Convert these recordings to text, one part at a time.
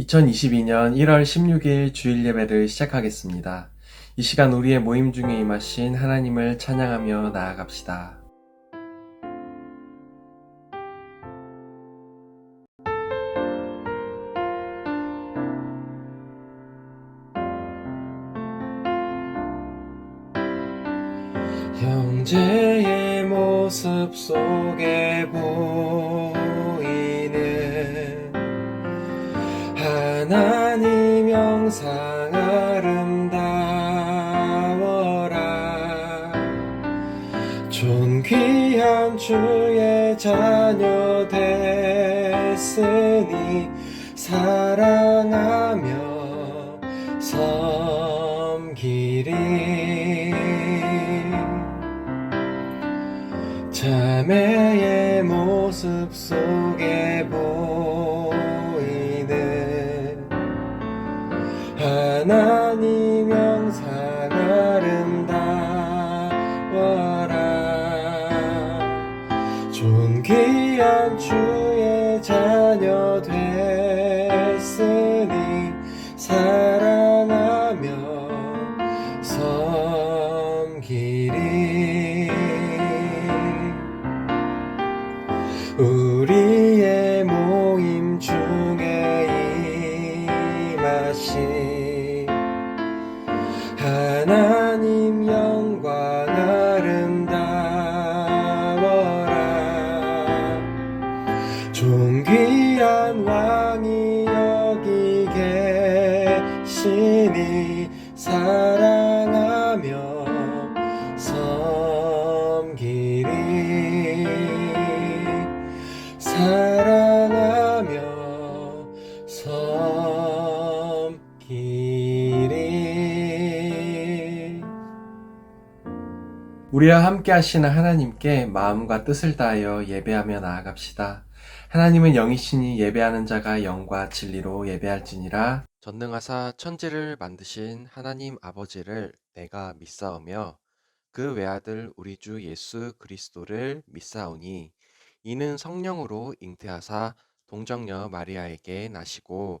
2022년 1월 16일 주일 예배를 시작하겠습니다. 이 시간 우리의 모임 중에 임하신 하나님을 찬양하며 나아갑시다. 형제의 모습 속에 보 하나님 영상 아름다워라. 존귀한 주의 자녀 하나님 영상 아름다워라. 존귀한 주의 자녀 됐으니 사랑하며 섬기리 우리의 모임 중에 임하신 우리와 함께 하시는 하나님께 마음과 뜻을 다하여 예배하며 나아갑시다. 하나님은 영이시니 예배하는 자가 영과 진리로 예배할지니라. 전능하사 천지를 만드신 하나님 아버지를 내가 믿사오며 그 외아들 우리 주 예수 그리스도를 믿사오니 이는 성령으로 잉태하사 동정녀 마리아에게 나시고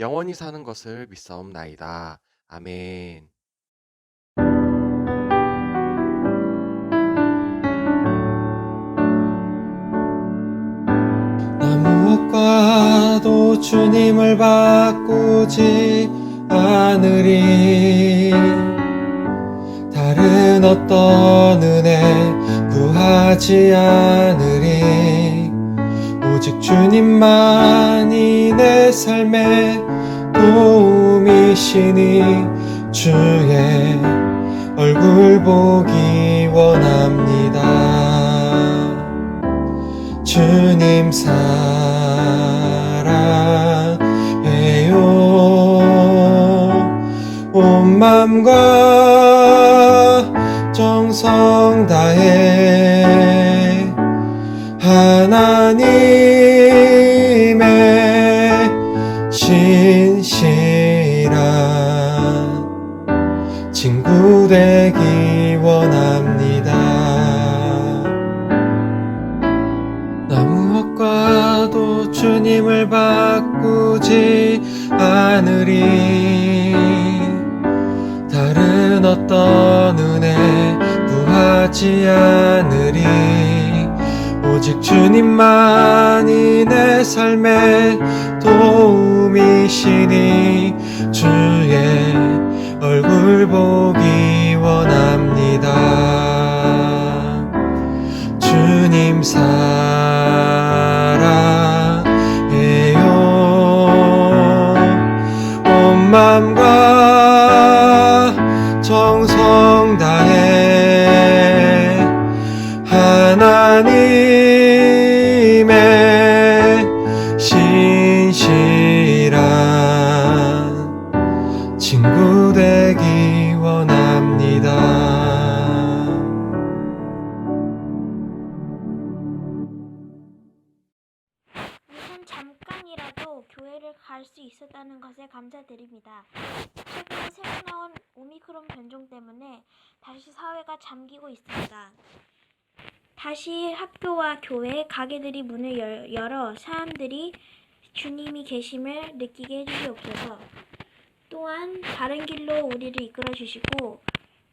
영원히 사는 것을 믿사옵나이다. 아멘. 나 무엇과도 주님을 바꾸지 않으리 다른 어떤 은혜 구하지 않으리 오직 주님만이 내 삶의 도움이시니 주의 얼굴 보기 원합니다. 주님 사랑해요. 온 맘과 정성 다 친구 되기 원합니다. 우선 잠깐이라도 교회를 갈 수 있었다는 것에 감사드립니다. 최근에 새로 나온 오미크론 변종 때문에 다시 사회가 잠기고 있습니다. 다시 학교와 교회, 가게들이 문을 열, 열어 사람들이 주님이 계심을 느끼게 해주시옵소서. 또한 바른 길로 우리를 이끌어 주시고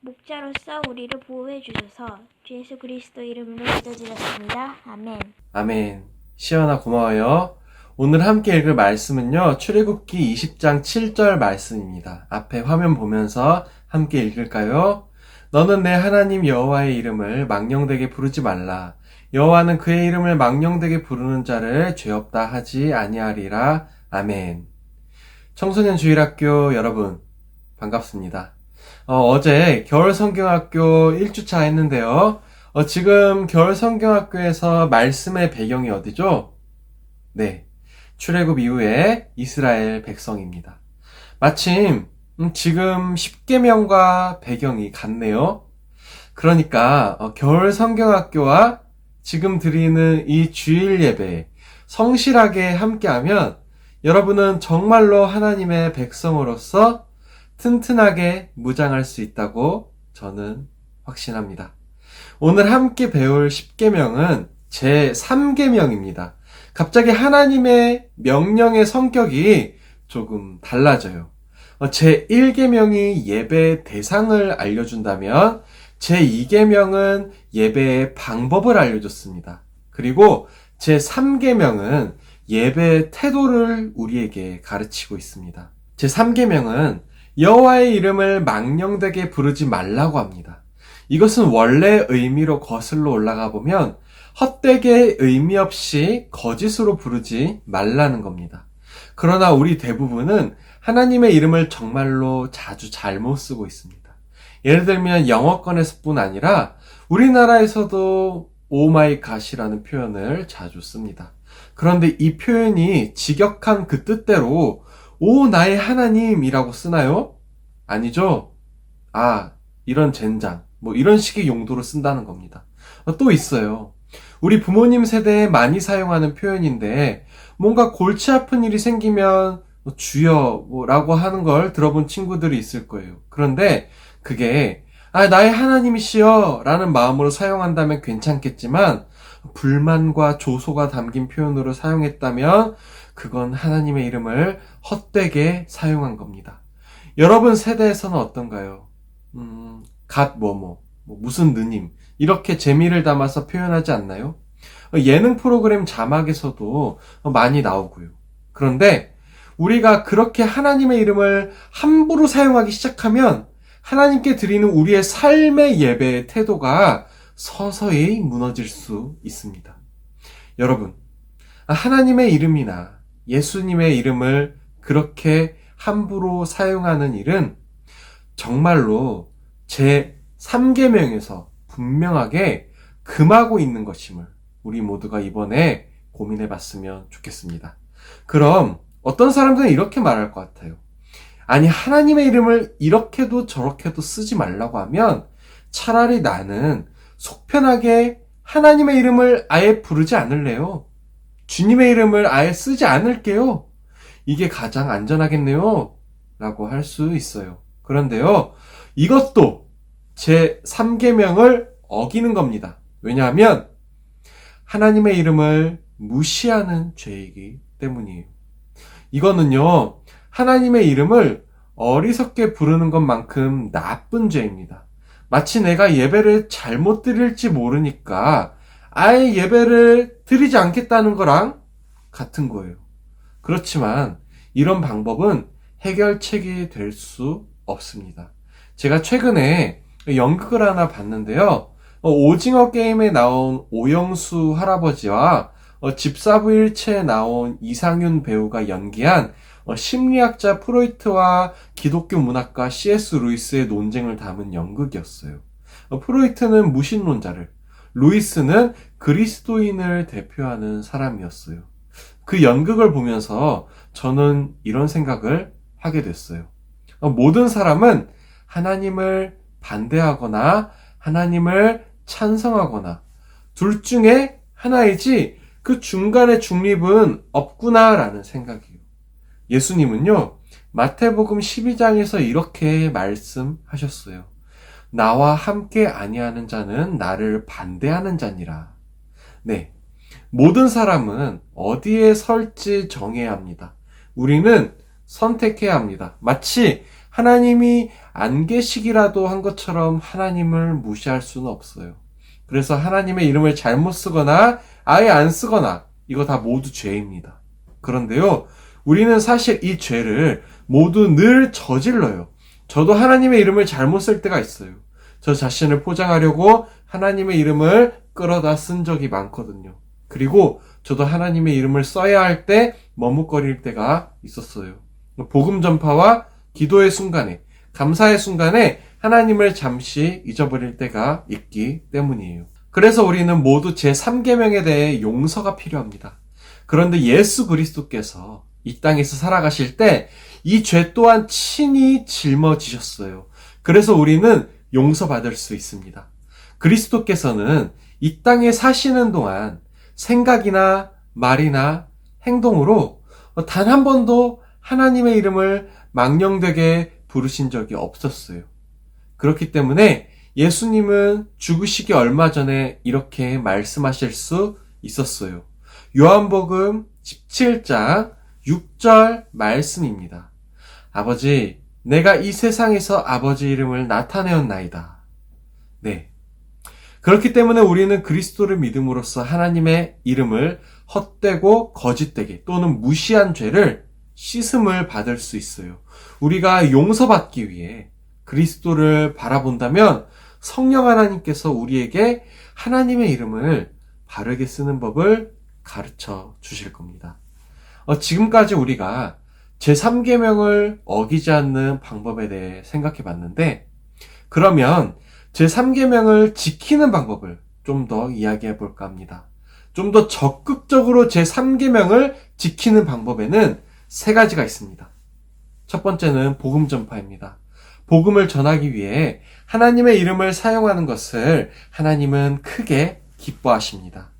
목자로서 우리를 보호해 주셔서 주 예수 그리스도 이름으로 기도드렸습니다. 아멘. 아멘. 시연아 고마워요. 오늘 함께 읽을 말씀은요. 출애굽기 20장 7절 말씀입니다. 앞에 화면 보면서 함께 읽을까요? 너는 내 하나님 여호와의 이름을 망령되게 부르지 말라. 여호와는 그의 이름을 망령되게 부르는 자를 죄 없다 하지 아니하리라. 아멘. 청소년 주일학교 여러분 반갑습니다. 어, 제 겨울 성경학교 1주차 했는데요. 어, 지금 겨울 성경학교에서 말씀의 배경이 어디죠? 네. 출애굽 이후에 이스라엘 백성입니다. 마침 음, 지금 10계명과 배경이 같네요. 그러니까 어, 겨울 성경학교와 지금 드리는 이 주일 예배 성실하게 함께하면 여러분은 정말로 하나님의 백성으로서 튼튼하게 무장할 수 있다고 저는 확신합니다. 오늘 함께 배울 10계명은 제 3계명입니다. 갑자기 하나님의 명령의 성격이 조금 달라져요. 어, 제 1계명이 예배 대상을 알려준다면 제 2계명은 예배의 방법을 알려줬습니다. 그리고 제 3계명은 예배 태도를 우리에게 가르치고 있습니다. 제 3계명은 여호와의 이름을 망령되게 부르지 말라고 합니다. 이것은 원래 의미로 거슬러 올라가 보면 헛되게 의미 없이 거짓으로 부르지 말라는 겁니다. 그러나 우리 대부분은 하나님의 이름을 정말로 자주 잘못 쓰고 있습니다. 예를 들면 영어권에서뿐 아니라 우리나라에서도 오마이 갓이라는 표현을 자주 씁니다. 그런데 이 표현이 직역한 그 뜻대로 오 나의 하나님이라고 쓰나요? 아니죠? 아, 이런 젠장. 뭐 이런 식의 용도로 쓴다는 겁니다. 어, 또 있어요. 우리 부모님 세대에 많이 사용하는 표현인데 뭔가 골치 아픈 일이 생기면 뭐 주여 뭐라고 하는 걸 들어본 친구들이 있을 거예요. 그런데 그게 아 나의 하나님이시여 라는 마음으로 사용한다면 괜찮겠지만 불만과 조소가 담긴 표현으로 사용했다면 그건 하나님의 이름을 헛되게 사용한 겁니다. 여러분 세대에서는 어떤가요? 음, 갓 뭐뭐, 뭐 무슨 느님, 이렇게 재미를 담아서 표현하지 않나요? 예능 프로그램 자막에서도 많이 나오고요. 그런데 우리가 그렇게 하나님의 이름을 함부로 사용하기 시작하면 하나님께 드리는 우리의 삶의 예배의 태도가 서서히 무너질 수 있습니다. 여러분, 하나님의 이름이나 예수님의 이름을 그렇게 함부로 사용하는 일은 정말로 제 3계명에서 분명하게 금하고 있는 것임을 우리 모두가 이번에 고민해 봤으면 좋겠습니다. 그럼 어떤 사람들은 이렇게 말할 것 같아요. 아니, 하나님의 이름을 이렇게도 저렇게도 쓰지 말라고 하면 차라리 나는 속편하게 하나님의 이름을 아예 부르지 않을래요. 주님의 이름을 아예 쓰지 않을게요. 이게 가장 안전하겠네요. 라고 할 수 있어요. 그런데요, 이것도 제 3계명을 어기는 겁니다. 왜냐하면 하나님의 이름을 무시하는 죄이기 때문이에요. 이거는요, 하나님의 이름을 어리석게 부르는 것만큼 나쁜 죄입니다. 마치 내가 예배를 잘못 드릴지 모르니까 아예 예배를 드리지 않겠다는 거랑 같은 거예요. 그렇지만 이런 방법은 해결책이 될 수 없습니다. 제가 최근에 연극을 하나 봤는데요. 어, 오징어 게임에 나온 오영수 할아버지와 어, 집사부 일체에 나온 이상윤 배우가 연기한 어, 심리학자 프로이트와 기독교 문학가 C.S. 루이스의 논쟁을 담은 연극이었어요. 프로이트는 무신론자를, 루이스는 그리스도인을 대표하는 사람이었어요. 그 연극을 보면서 저는 이런 생각을 하게 됐어요. 어, 모든 사람은 하나님을 반대하거나 하나님을 찬성하거나 둘 중에 하나이지 그 중간의 중립은 없구나라는 생각이에요. 예수님은요, 마태복음 12장에서 이렇게 말씀하셨어요. 나와 함께 아니하는 자는 나를 반대하는 자니라. 네. 모든 사람은 어디에 설지 정해야 합니다. 우리는 선택해야 합니다. 마치 하나님이 안 계시기라도 한 것처럼 하나님을 무시할 수는 없어요. 그래서 하나님의 이름을 잘못 쓰거나 아예 안 쓰거나 이거 다 모두 죄입니다. 그런데요, 우리는 사실 이 죄를 모두 늘 저질러요. 저도 하나님의 이름을 잘못 쓸 때가 있어요. 저 자신을 포장하려고 하나님의 이름을 끌어다 쓴 적이 많거든요. 그리고 저도 하나님의 이름을 써야 할 때 머뭇거릴 때가 있었어요. 복음 전파와 기도의 순간에, 감사의 순간에 하나님을 잠시 잊어버릴 때가 있기 때문이에요. 그래서 우리는 모두 제3계명에 대해 용서가 필요합니다. 그런데 예수 그리스도께서 이 땅에서 살아가실 때 이 죄 또한 친히 짊어지셨어요. 그래서 우리는 용서받을 수 있습니다. 그리스도께서는 이 땅에 사시는 동안 생각이나 말이나 행동으로 단 한 번도 하나님의 이름을 망령되게 부르신 적이 없었어요. 그렇기 때문에 예수님은 죽으시기 얼마 전에 이렇게 말씀하실 수 있었어요. 요한복음 17장 6절 말씀입니다. 아버지, 내가 이 세상에서 아버지 이름을 나타내었나이다. 네. 그렇기 때문에 우리는 그리스도를 믿음으로써 하나님의 이름을 헛되고 거짓되게 또는 무시한 죄를 씻음을 받을 수 있어요. 우리가 용서받기 위해 그리스도를 바라본다면 성령 하나님께서 우리에게 하나님의 이름을 바르게 쓰는 법을 가르쳐 주실 겁니다. 어, 지금까지 우리가 제3계명을 어기지 않는 방법에 대해 생각해 봤는데 그러면 제3계명을 지키는 방법을 좀 더 이야기해 볼까 합니다. 좀 더 적극적으로 제3계명을 지키는 방법에는 세 가지가 있습니다. 첫 번째는 복음 전파입니다. 복음을 전하기 위해 하나님의 이름을 사용하는 것을 하나님은 크게 기뻐하십니다.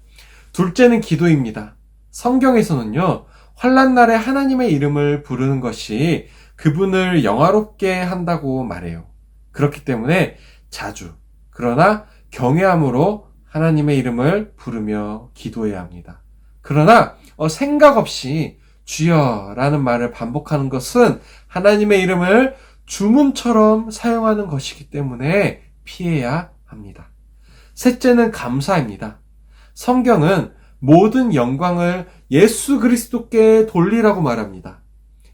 둘째는 기도입니다. 성경에서는요, 환란 날에 하나님의 이름을 부르는 것이 그분을 영화롭게 한다고 말해요. 그렇기 때문에 자주, 그러나 경외함으로 하나님의 이름을 부르며 기도해야 합니다. 그러나 어, 생각 없이 주여라는 말을 반복하는 것은 하나님의 이름을 주문처럼 사용하는 것이기 때문에 피해야 합니다. 셋째는 감사입니다. 성경은 모든 영광을 예수 그리스도께 돌리라고 말합니다.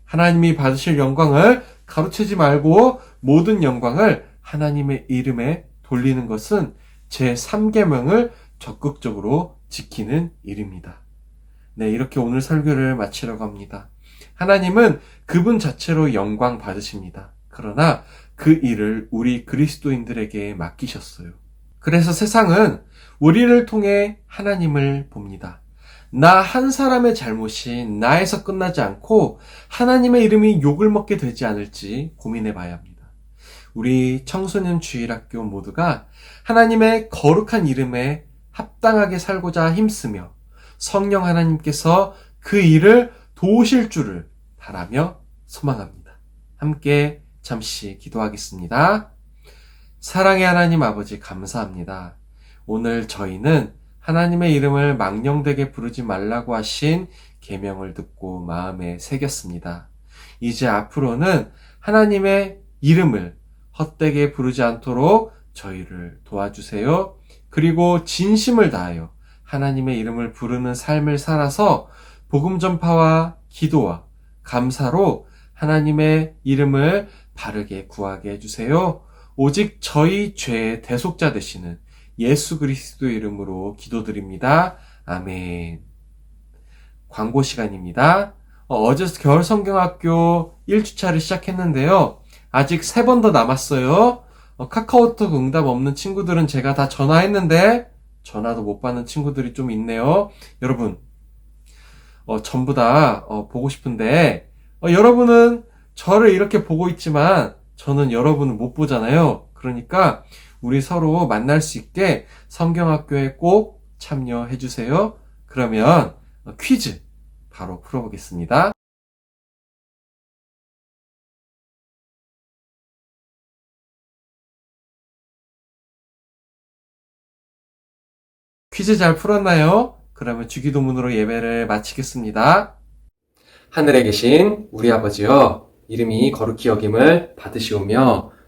하나님이 받으실 영광을 가로채지 말고 모든 영광을 하나님의 이름에 돌리는 것은 제 3계명을 적극적으로 지키는 일입니다. 네, 이렇게 오늘 설교를 마치려고 합니다. 하나님은 그분 자체로 영광 받으십니다. 그러나 그 일을 우리 그리스도인들에게 맡기셨어요. 그래서 세상은 우리를 통해 하나님을 봅니다. 나 한 사람의 잘못이 나에서 끝나지 않고 하나님의 이름이 욕을 먹게 되지 않을지 고민해 봐야 합니다. 우리 청소년 주일학교 모두가 하나님의 거룩한 이름에 합당하게 살고자 힘쓰며 성령 하나님께서 그 일을 도우실 줄을 바라며 소망합니다. 함께 잠시 기도하겠습니다. 사랑의 하나님 아버지 감사합니다. 오늘 저희는 하나님의 이름을 망령되게 부르지 말라고 하신 계명을 듣고 마음에 새겼습니다. 이제 앞으로는 하나님의 이름을 헛되게 부르지 않도록 저희를 도와주세요. 그리고 진심을 다하여 하나님의 이름을 부르는 삶을 살아서 복음 전파와 기도와 감사로 하나님의 이름을 바르게 구하게 해주세요. 오직 저희 죄의 대속자 되시는 예수 그리스도 이름으로 기도드립니다. 아멘. 광고 시간입니다. 어, 제 겨울 성경학교 1주차를 시작했는데요. 아직 세번더 남았어요. 어, 카카오톡 응답 없는 친구들은 제가 다 전화했는데 전화도 못 받는 친구들이 좀 있네요. 여러분, 어, 전부 다 어, 보고 싶은데 어, 여러분은 저를 이렇게 보고 있지만 저는 여러분을 못 보잖아요. 그러니까 우리 서로 만날 수 있게 성경학교에 꼭 참여해 주세요. 그러면 퀴즈 바로 풀어보겠습니다. 퀴즈 잘 풀었나요? 그러면 주기도문으로 예배를 마치겠습니다. 하늘에 계신 우리 아버지여, 이름이 거룩히 여김을 받으시오며,